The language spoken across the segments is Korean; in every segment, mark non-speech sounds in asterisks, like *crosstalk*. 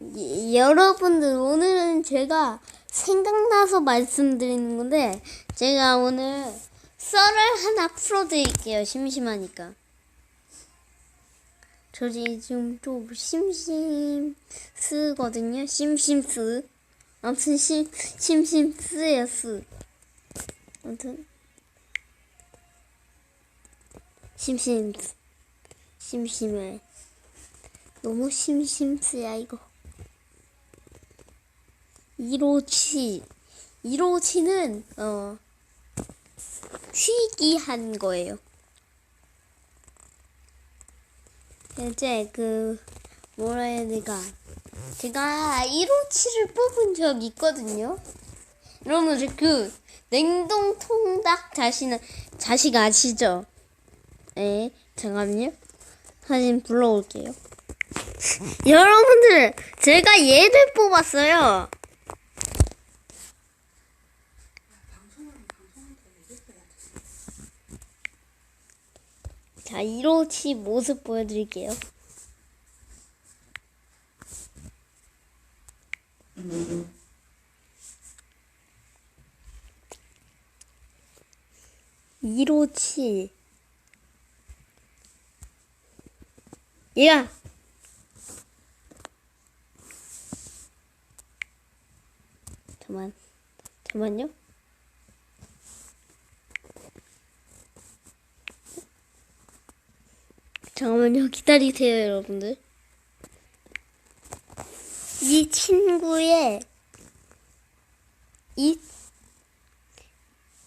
예, 여러분들 오늘은 제가 생각나서 말씀드리는 건데 제가 오늘 썰을 하나 풀어드릴게요 심심하니까. 저 지금 좀 심심 쓰거든요 심심스 아무튼 심 심심스예요 스 아무튼. 심심 심심해. 너무 심심스야 이거. 1호치 1호치는 어 희귀한 거예요. 이제 그 뭐라 해야 되까 제가 1호치를 뽑은 적 있거든요. 여러분들 그 냉동 통닭 자신은 자식 아시죠? 네, 잠깐만요. 사진 불러올게요. *laughs* 여러분들, 제가 얘를 뽑았어요. 자, 1호치 모습 보여드릴게요. 일호치 얘가 잠만 잠만요. 잠깐만요. 기다리세요, 여러분들. 이 친구의 이,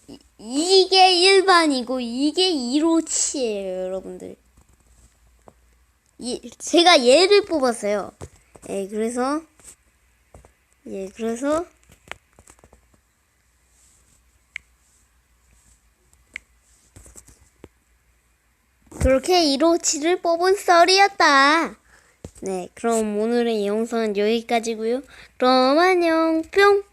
이 이게 일반이고 이게 1호치예요, 여러분들. 이, 제가 얘를 뽑았어요. 예, 그래서 예, 그래서 그렇게 1호치를 뽑은 썰이었다. 네, 그럼 오늘의 영상은 여기까지고요. 그럼 안녕, 뿅!